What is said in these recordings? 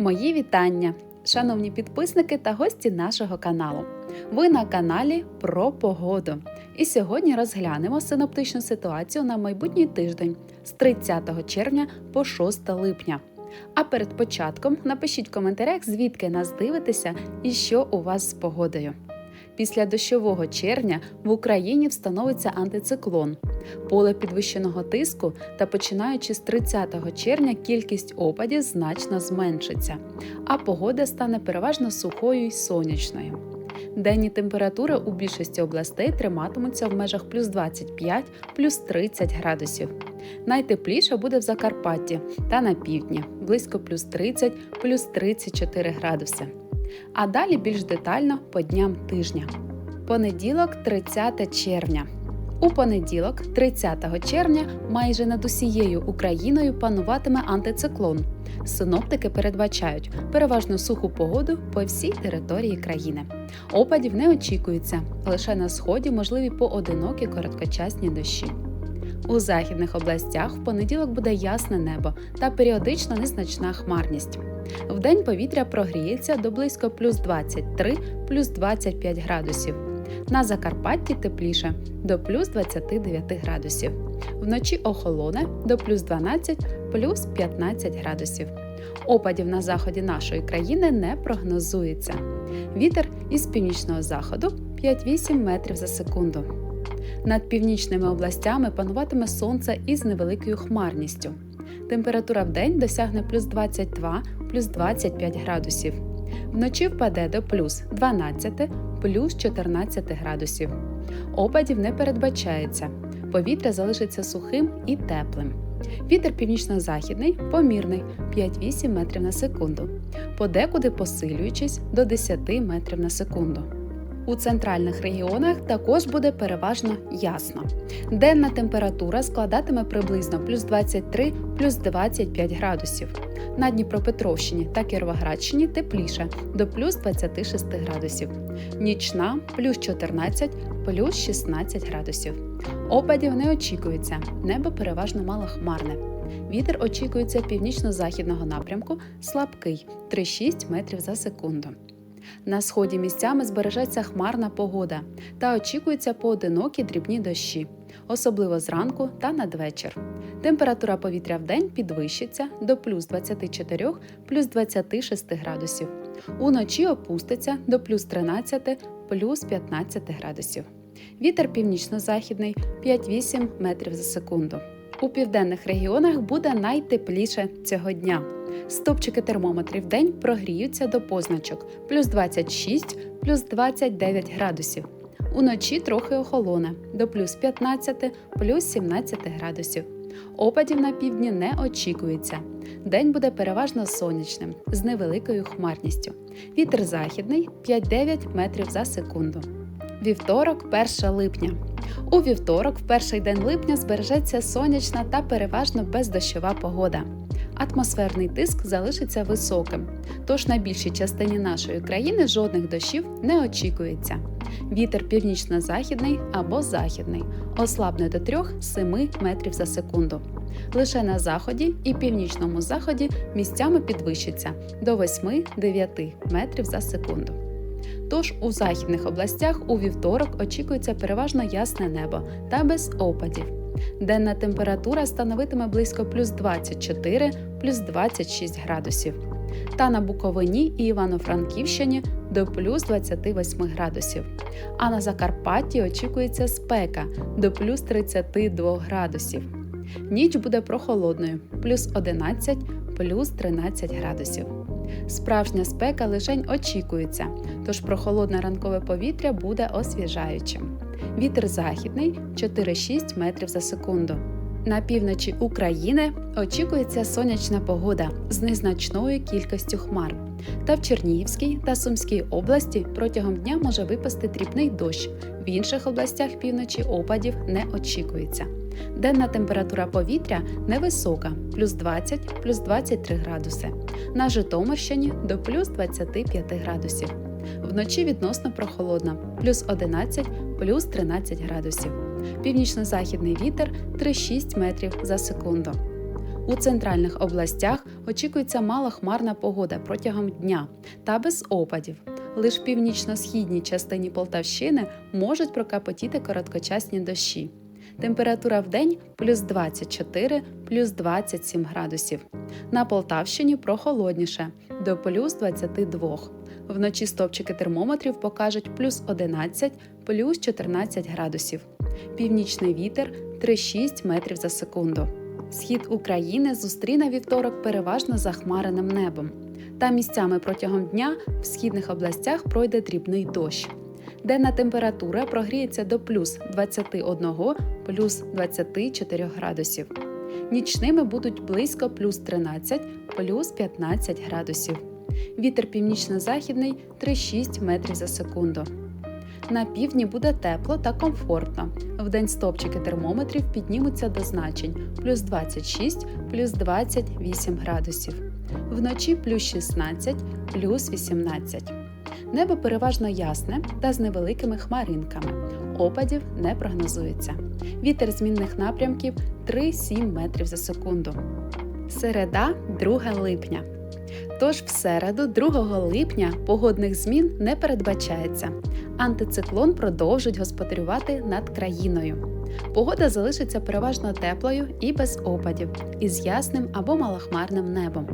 Мої вітання, шановні підписники та гості нашого каналу. Ви на каналі про погоду. І сьогодні розглянемо синоптичну ситуацію на майбутній тиждень з 30 червня по 6 липня. А перед початком напишіть в коментарях, звідки нас дивитеся і що у вас з погодою. Після дощового червня в Україні встановиться антициклон. Поле підвищеного тиску та починаючи з 30 червня кількість опадів значно зменшиться, а погода стане переважно сухою й сонячною. Денні температури у більшості областей триматимуться в межах плюс 25 плюс 30 градусів. Найтепліше буде в Закарпатті та на півдні близько плюс 30 плюс 34 градуси. А далі більш детально по дням тижня. Понеділок, 30 червня. У понеділок, 30 червня, майже над усією Україною пануватиме антициклон. Синоптики передбачають переважно суху погоду по всій території країни. Опадів не очікується, лише на сході можливі поодинокі короткочасні дощі. У західних областях в понеділок буде ясне небо та періодично незначна хмарність. Вдень повітря прогріється до близько плюс 23 плюс 25 градусів. На Закарпатті тепліше до плюс 29 градусів. Вночі охолоне до плюс 12 плюс 15 градусів. Опадів на заході нашої країни не прогнозується. Вітер із північного заходу 5-8 метрів за секунду. Над північними областями пануватиме сонце із невеликою хмарністю. Температура в день досягне плюс 22 плюс 25 градусів. Вночі впаде до плюс 12 плюс 14 градусів. Опадів не передбачається. Повітря залишиться сухим і теплим. Вітер північно-західний помірний 5-8 метрів на секунду, подекуди посилюючись до 10 метрів на секунду. У центральних регіонах також буде переважно ясно. Денна температура складатиме приблизно плюс 23 плюс 25 градусів. На Дніпропетровщині та Кіровоградщині тепліше до плюс 26 градусів. Нічна плюс 14 плюс 16 градусів. Опадів не очікується, небо переважно малохмарне. Вітер очікується північно-західного напрямку слабкий 3-6 метрів за секунду. На сході місцями збережеться хмарна погода та очікуються поодинокі дрібні дощі, особливо зранку та надвечір. Температура повітря в день підвищиться до плюс 24 плюс 26 градусів. Уночі опуститься до плюс 13 плюс 15 градусів. Вітер північно-західний 5-8 метрів за секунду. У південних регіонах буде найтепліше цього дня. Стопчики термометрів в день прогріються до позначок плюс 26, плюс 29 градусів. Уночі трохи охолоне до плюс 15, плюс 17 градусів. Опадів на півдні не очікується. День буде переважно сонячним, з невеликою хмарністю. Вітер західний 5-9 метрів за секунду. Вівторок, 1 липня. У вівторок, в перший день липня, збережеться сонячна та переважно бездощова погода. Атмосферний тиск залишиться високим, тож на більшій частині нашої країни жодних дощів не очікується. Вітер північно-західний або західний, ослабне до 3-7 метрів за секунду. Лише на заході і північному заході місцями підвищиться до 8-9 метрів за секунду. Тож у західних областях у вівторок очікується переважно ясне небо та без опадів. Денна температура становитиме близько плюс 24 плюс 26 градусів. Та на Буковині і Івано-Франківщині до плюс 28 градусів. А на Закарпатті очікується спека до плюс 32 градусів. Ніч буде прохолодною плюс 11 плюс 13 градусів. Справжня спека лишень очікується, тож прохолодне ранкове повітря буде освіжаючим. Вітер західний 4-6 метрів за секунду. На півночі України очікується сонячна погода з незначною кількістю хмар. Та в Чернігівській та Сумській області протягом дня може випасти дрібний дощ. В інших областях півночі опадів не очікується. Денна температура повітря невисока, плюс 20 плюс 23 градуси. На Житомирщині до плюс 25 градусів. Вночі відносно прохолодно, плюс 11 плюс 13 градусів. Північно-західний вітер 3-6 метрів за секунду. У центральних областях очікується малохмарна погода протягом дня та без опадів. Лиш в північно-східній частині Полтавщини можуть прокапотіти короткочасні дощі. Температура в день плюс 24, плюс 27 градусів. На Полтавщині прохолодніше до плюс 22. Вночі стопчики термометрів покажуть плюс 11, плюс 14 градусів. Північний вітер 3-6 метрів за секунду. Схід України зустріне вівторок переважно захмареним небом. Та місцями протягом дня в східних областях пройде дрібний дощ. Денна температура прогріється до плюс 21, плюс 24 градусів. Нічними будуть близько плюс 13, плюс 15 градусів. Вітер північно-західний 3-6 метрів за секунду. На півдні буде тепло та комфортно. Вдень стопчики термометрів піднімуться до значень плюс 26, плюс 28 градусів. Вночі плюс 16, плюс 18. Небо переважно ясне та з невеликими хмаринками. Опадів не прогнозується. Вітер змінних напрямків 3-7 метрів за секунду. Середа 2 липня. Тож в середу, 2 липня, погодних змін не передбачається. Антициклон продовжить господарювати над країною. Погода залишиться переважно теплою і без опадів, із ясним або малохмарним небом.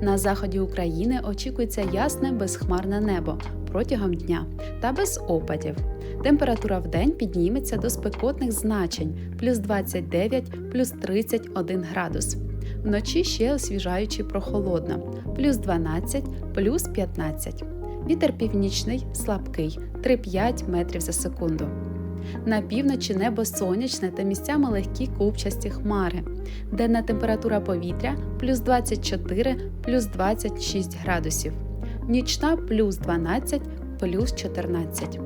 На заході України очікується ясне безхмарне небо протягом дня та без опадів. Температура в день підніметься до спекотних значень плюс 29, плюс 31 градус. Вночі ще освіжаючи прохолодно плюс 12, плюс 15. Вітер північний слабкий 3-5 метрів за секунду. На півночі небо сонячне та місцями легкі купчасті хмари. Денна температура повітря плюс 24 плюс 26 градусів. Нічна плюс 12 плюс 14.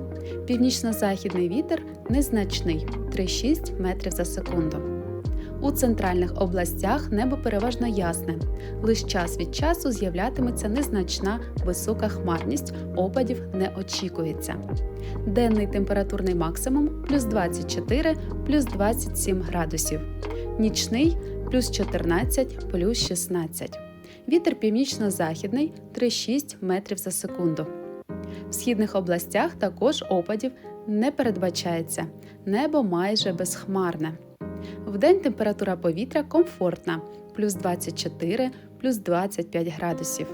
Північно-західний вітер незначний 3-6 метрів за секунду. У центральних областях небо переважно ясне. Лиш час від часу з'являтиметься незначна висока хмарність, опадів не очікується. Денний температурний максимум плюс 24 плюс 27 градусів. Нічний плюс 14 плюс 16. Вітер північно-західний 3-6 метрів за секунду. В східних областях також опадів не передбачається. Небо майже безхмарне. Вдень температура повітря комфортна плюс 24, плюс 25 градусів.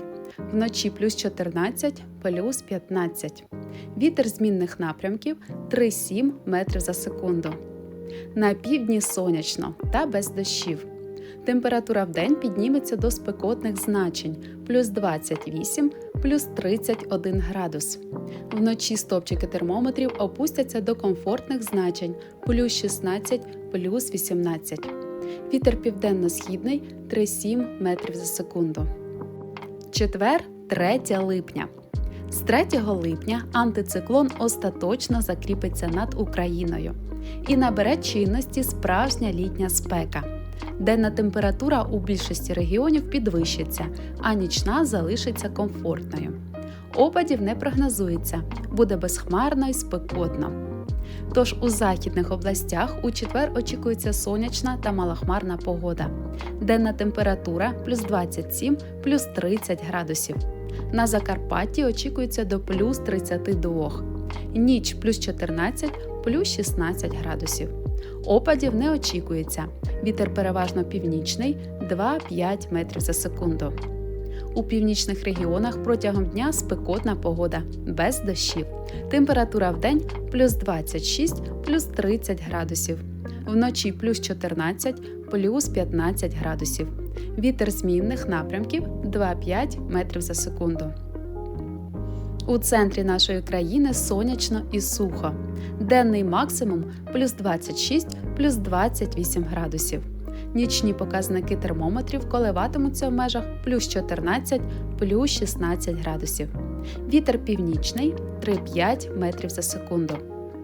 Вночі плюс 14, плюс 15. Вітер змінних напрямків 3-7 метрів за секунду. На півдні сонячно та без дощів. Температура в день підніметься до спекотних значень плюс 28, плюс 31 градус. Вночі стопчики термометрів опустяться до комфортних значень плюс 16, плюс 18. Вітер південно-східний 3-7 метрів за секунду. Четвер 3 липня. З 3 липня антициклон остаточно закріпиться над Україною і набере чинності справжня літня спека. Денна температура у більшості регіонів підвищиться, а нічна залишиться комфортною. Опадів не прогнозується, буде безхмарно і спекотно. Тож у західних областях у четвер очікується сонячна та малохмарна погода. Денна температура плюс 27 плюс 30 градусів. На Закарпатті очікується до плюс 32, ніч плюс 14 плюс 16 градусів. Опадів не очікується. Вітер переважно північний 2-5 метрів за секунду. У північних регіонах протягом дня спекотна погода без дощів. Температура в день плюс 26 плюс 30 градусів. Вночі плюс 14 плюс 15 градусів. Вітер змінних напрямків 2-5 метрів за секунду. У центрі нашої країни сонячно і сухо. Денний максимум плюс 26 плюс 28 градусів. Нічні показники термометрів коливатимуться в межах плюс 14 плюс 16 градусів. Вітер північний 3-5 метрів за секунду.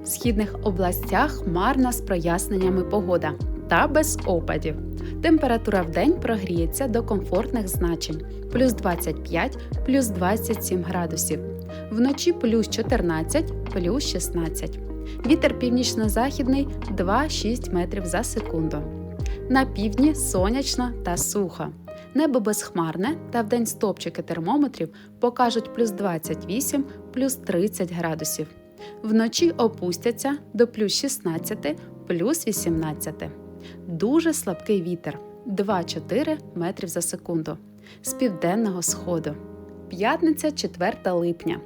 В східних областях хмарна з проясненнями погода та без опадів. Температура в день прогріється до комфортних значень плюс 25 плюс 27 градусів. Вночі плюс 14 плюс 16. Вітер північно-західний 2-6 метрів за секунду. На півдні сонячно та сухо. Небо безхмарне та вдень стопчики термометрів покажуть плюс 28, плюс 30 градусів. Вночі опустяться до плюс 16, плюс 18. Дуже слабкий вітер 2-4 метрів за секунду. З південного сходу. П'ятниця 4 липня.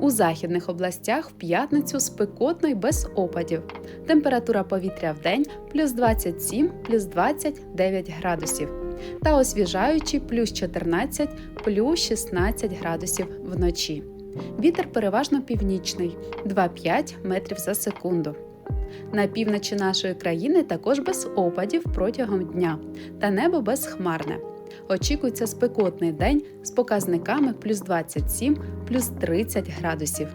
У західних областях в п'ятницю спекотно й без опадів. Температура повітря в день плюс 27, плюс 29 градусів. Та освіжаючий плюс 14, плюс 16 градусів вночі. Вітер переважно північний 2-5 метрів за секунду. На півночі нашої країни також без опадів протягом дня, та небо безхмарне. Очікується спекотний день з показниками плюс 27, плюс 30 градусів.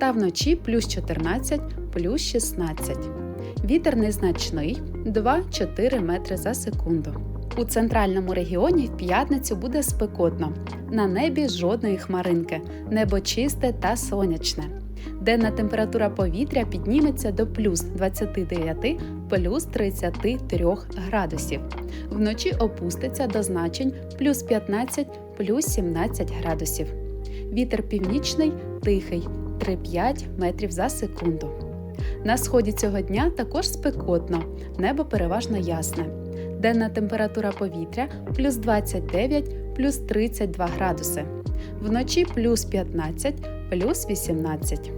Та вночі плюс 14, плюс 16. Вітер незначний 2-4 метри за секунду. У центральному регіоні в п'ятницю буде спекотно. На небі жодної хмаринки, небо чисте та сонячне. Денна температура повітря підніметься до плюс 29 плюс 33 градусів. Вночі опуститься до значень плюс 15 плюс 17 градусів. Вітер північний тихий 3-5 метрів за секунду. На сході цього дня також спекотно, небо переважно ясне. Денна температура повітря плюс 29 плюс 32 градуси. Вночі плюс 15 плюс 18.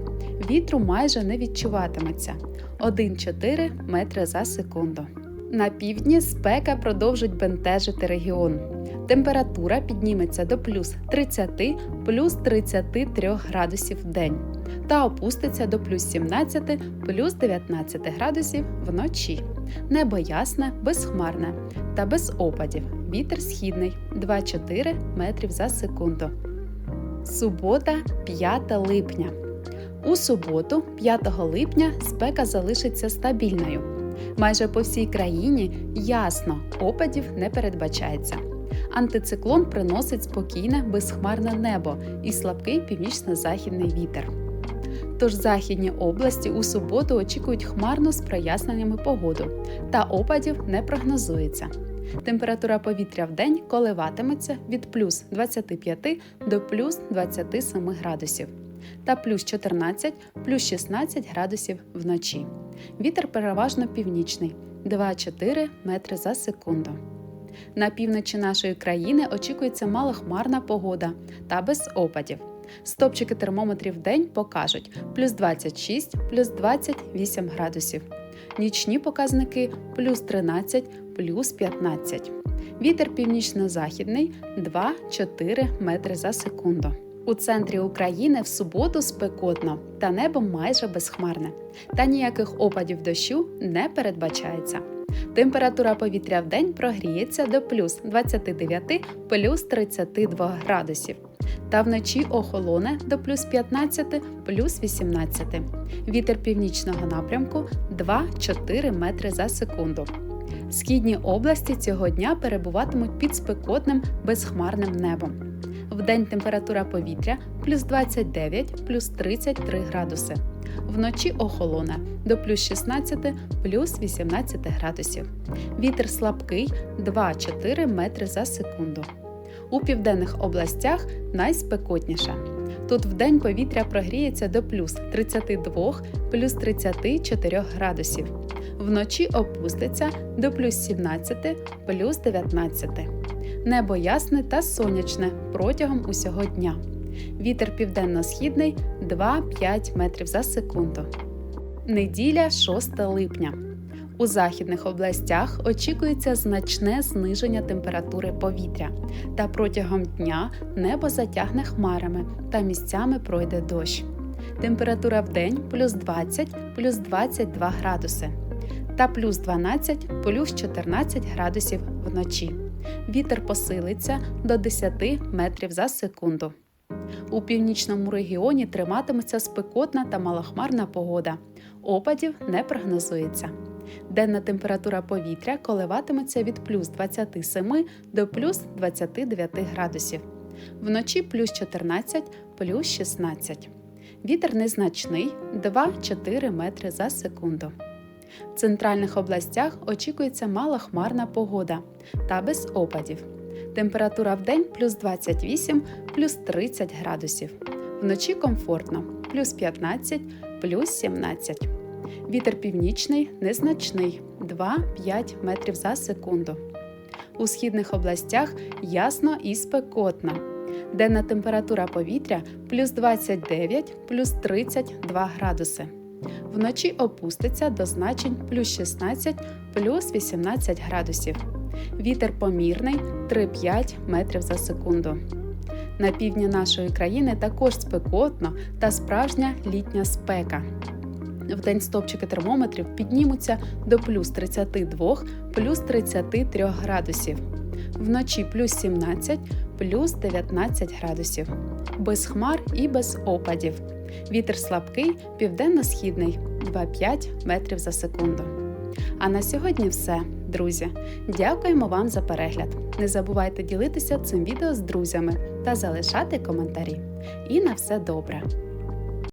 Вітру майже не відчуватиметься 1-4 метри за секунду. На півдні спека продовжить бентежити регіон. Температура підніметься до плюс 30 плюс 33 градусів в день та опуститься до плюс 17 плюс 19 градусів вночі. Небо ясне, безхмарне та без опадів. Вітер східний 2-4 метрів за секунду. Субота, 5 липня. У суботу, 5 липня, спека залишиться стабільною. Майже по всій країні ясно, опадів не передбачається. Антициклон приносить спокійне, безхмарне небо і слабкий північно-західний вітер. Тож західні області у суботу очікують хмарну з проясненнями погоду, та опадів не прогнозується. Температура повітря в день коливатиметься від плюс 25 до плюс 27 градусів та плюс 14 плюс 16 градусів вночі. Вітер переважно північний 2-4 метри за секунду. На півночі нашої країни очікується малохмарна погода та без опадів. Стопчики термометрів в день покажуть плюс 26 плюс 28 градусів. Нічні показники плюс 13 плюс 15. Вітер північно-західний 2-4 метри за секунду. У центрі України в суботу спекотно та небо майже безхмарне. Та ніяких опадів дощу не передбачається. Температура повітря в день прогріється до плюс 29 плюс 32 градусів. Та вночі охолоне до плюс 15 плюс 18. Вітер північного напрямку 2-4 метри за секунду. Східні області цього дня перебуватимуть під спекотним безхмарним небом. Вдень температура повітря плюс 29 плюс 33 градуси. Вночі охолоне до плюс 16 плюс 18 градусів. Вітер слабкий 2-4 метри за секунду. У південних областях найспекотніше. Тут вдень повітря прогріється до плюс 32 плюс 34 градусів. Вночі опуститься до плюс 17 плюс 19. Небо ясне та сонячне протягом усього дня. Вітер південно-східний 2-5 метрів за секунду. Неділя 6 липня. У західних областях очікується значне зниження температури повітря, та протягом дня небо затягне хмарами та місцями пройде дощ. Температура в день плюс 20 плюс 22 градуси та плюс 12 плюс 14 градусів вночі. Вітер посилиться до 10 метрів за секунду. У північному регіоні триматиметься спекотна та малохмарна погода. Опадів не прогнозується. Денна температура повітря коливатиметься від плюс 27 до плюс 29 градусів. Вночі плюс 14 плюс 16. Вітер незначний 2-4 метри за секунду. В центральних областях очікується малохмарна погода та без опадів. Температура в день плюс 28, плюс 30 градусів. Вночі комфортно плюс 15, плюс 17. Вітер північний незначний 2-5 метрів за секунду. У східних областях ясно і спекотно. Денна температура повітря плюс 29, плюс 32 градуси. Вночі опуститься до значень плюс 16, плюс 18 градусів. Вітер помірний 3-5 метрів за секунду. На півдні нашої країни також спекотно та справжня літня спека. Вдень стопчики термометрів піднімуться до плюс 32, плюс 33 градусів. Вночі плюс 17, плюс 19 градусів. Без хмар і без опадів. Вітер слабкий, південно-східний 2-5 метрів за секунду. А на сьогодні все, друзі. Дякуємо вам за перегляд. Не забувайте ділитися цим відео з друзями та залишати коментарі. І на все добре!